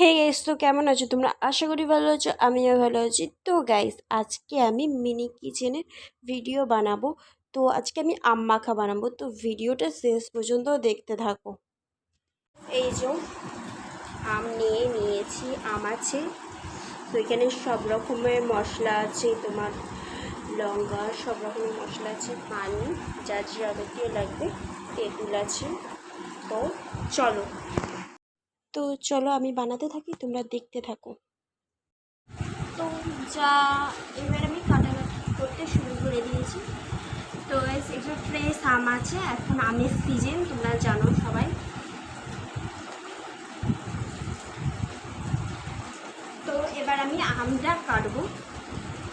Hey guys, তো কেমন আছো? তোমরা আশা করি ভালো আছো, আমিও ভালো আছি। তো গাইস, আজকে আমি মিনি কিচেনের ভিডিও বানাবো। তো আজকে আমি আম মাখা বানাবো। তো ভিডিওটা শেষ পর্যন্ত দেখতে থাকো। এই যে আম নিয়ে নিয়েছি, আম আছে। তো এখানে সব রকমের মশলা আছে, তোমার লঙ্কা, সব রকমের মশলা আছে, পানি যা যাবতীয় লাগবে, তেঁতুল আছে। তো চলো। তো চলো আমি বানাতে থাকি, তোমরা দেখতে থাকো। তো যা, এবার আমি কাটাকাটি করতে শুরু করে দিয়েছি। তো এগুলো ফ্রেশ আম আছে, এখন আমের সিজন তোমরা জানো সবাই। তো এবার আমি আমটা কাটবো।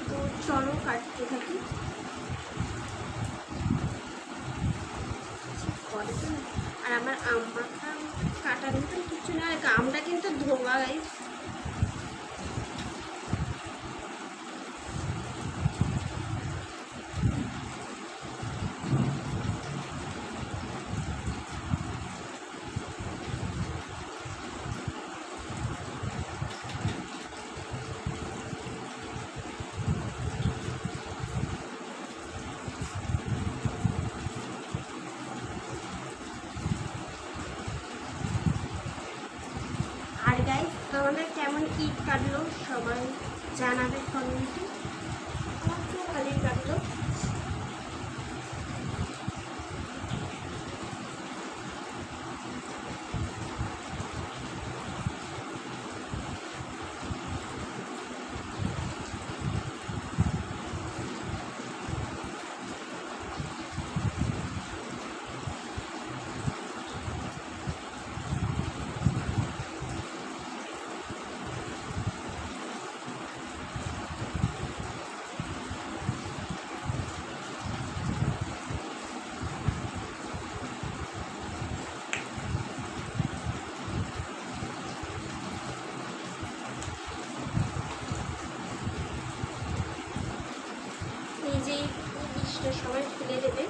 তো চলো কাটতে থাকি। আর আমার আম মাখা কাটার মতন কিছু না আমটা কিন্তু ধোয়া গাইস আর গাইস তোমাদের কেমন ঈদ কাটলো সবাই জানাবে কমেন্টে আমার খুব ভালোই কাটলো নিজেই বিষটা সবাই ফেলে দেবে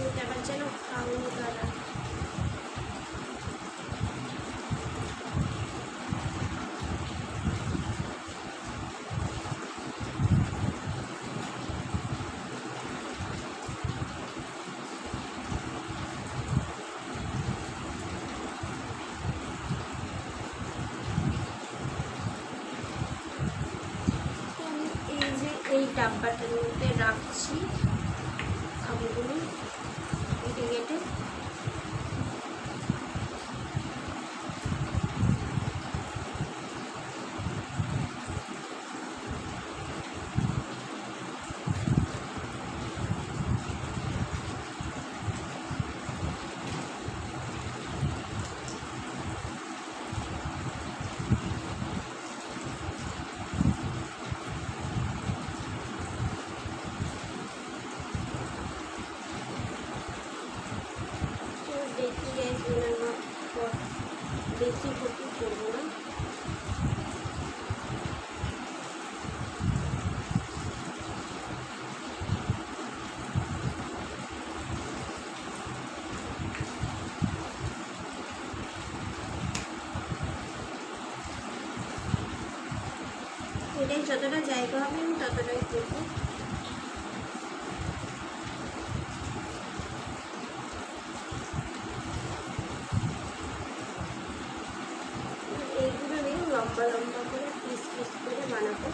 এটা আবার যেন কাউনি কালার তো আমি এই যে এই ডাব্বাটার মধ্যে রাখছি আমগুলো কেটে কেটে তো দেখি গাইজ আমার পর বেশি ক্ষতি করব না যতটা জায়গা হবে আমি ততটাই করব এইগুলো আমি লম্বা লম্বা করে পিস পিস করে বানাবো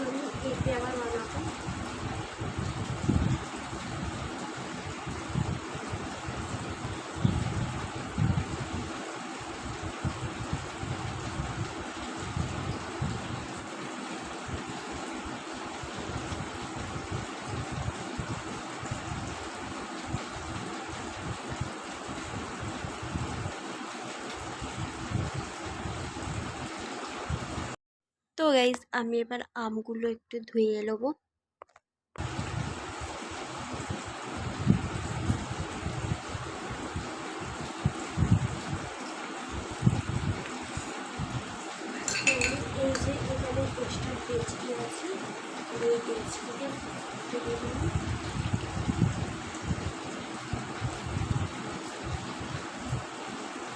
আমি এতে আবার বানাবো তো গাইজ আমি এবার আমগুলো একটু ধুয়ে নেব পেস্টটা দিয়ে দিলাম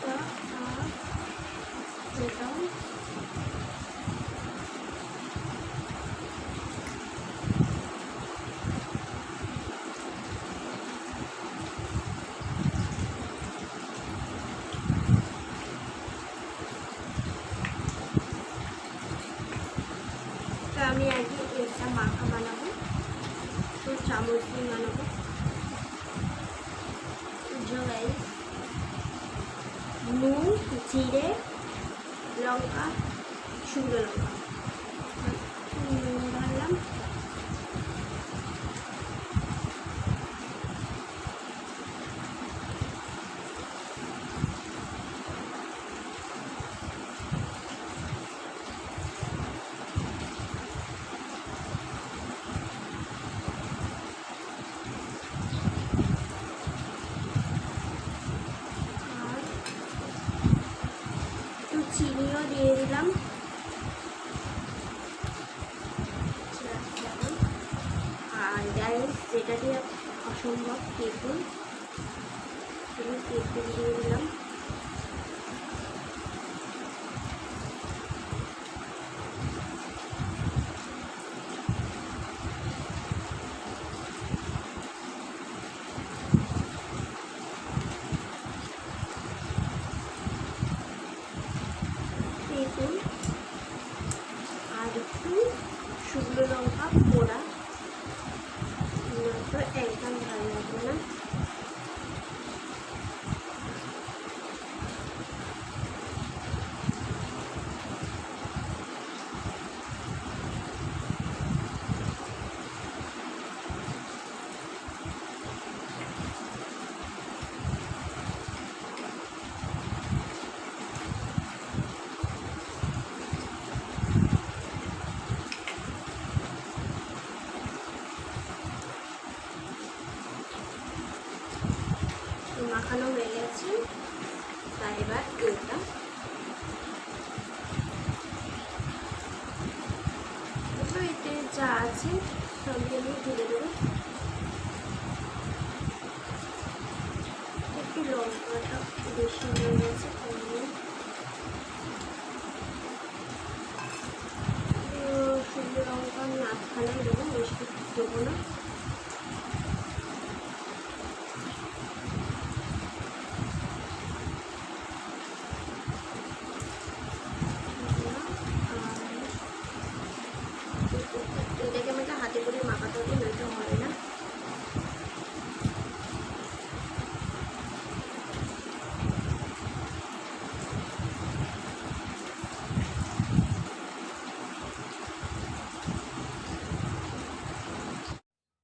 তা আর এটাও তো আমি এটা মাখা বানাবো তো চামচ দিয়ে বানাবো। জগাই নুন জিরে লঙ্কা শুকনো লঙ্কা নুন ঢাললাম আর একটু চিনিও দিয়ে দিলাম। আর গাইস যেটা দিয়ে অসম্ভব তেঁতুল তেঁতুল দিয়ে দিলাম তেঁতুল আর একটু শুকনো লঙ্কা পোড়া তো একদম ভালো লাগবে না তো মাখানো হয়ে গেছে। তাই এবার এটা তো এতে যা আছে সবই আমি তুলে দেবো। একটু লঙ্কাটা বেশি হয়ে গেছে তাই জন্য। তো শুকনো লঙ্কা আমি আধখানে দেবো বেশি দেবো না এটাকে আমাকে হাতে করে মাখাতে হবে নয়তো হবে না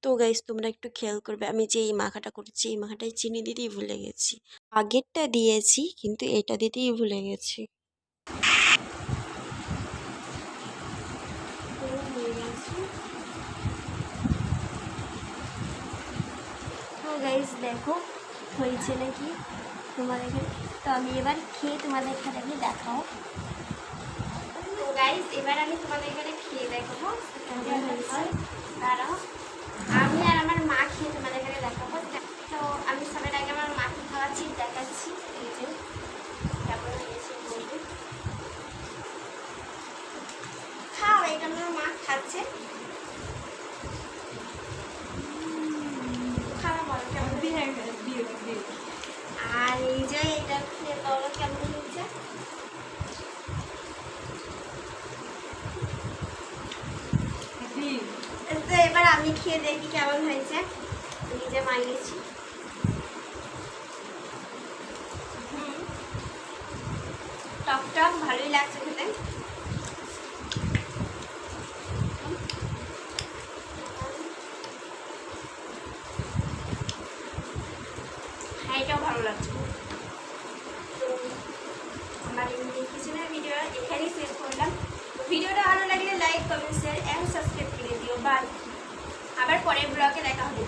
তো গাইস তোমরা একটু খেয়াল করবে। আমি যে এই মাখাটা করেছি, এই মাখাটায় চিনি দিতেই ভুলে গেছি। আগেরটা দিয়েছি, কিন্তু এটা দিতেই ভুলে গেছি। তো হয়ে গাইস দেখো, হয়েছে নাকি তোমাদেরকে? তো আমি এবার খেয়ে তোমাদের এখানে দেখাও। গাইস এবার আমি তোমাদের এখানে খেয়ে দেখাবো। দাঁড়াও আমি আর আমার মা খেয়ে তোমাদের এখানে দেখাবো তো আমি সবার আগে আমার মাকে দেখাচ্ছি কেমন হয়েছে বলবে। খাও এটা আমার মা খাচ্ছে। খাওয়া বলো কেমন? আর এই যে এটা খেয়ে বলো কেমন হয়েছে? তো এবার আমি খেয়ে দেখি কেমন হয়েছে। নিজে মাইয়েছি ভালোই লাগছে খেতে। এটাও ভালো লাগছে। তো আমার ভিডিও এখানেই করলাম। ভিডিওটা ভালো লাগলে like comment share and subscribe করে দিও। বাই আবার পরের ব্লগে দেখা হবে।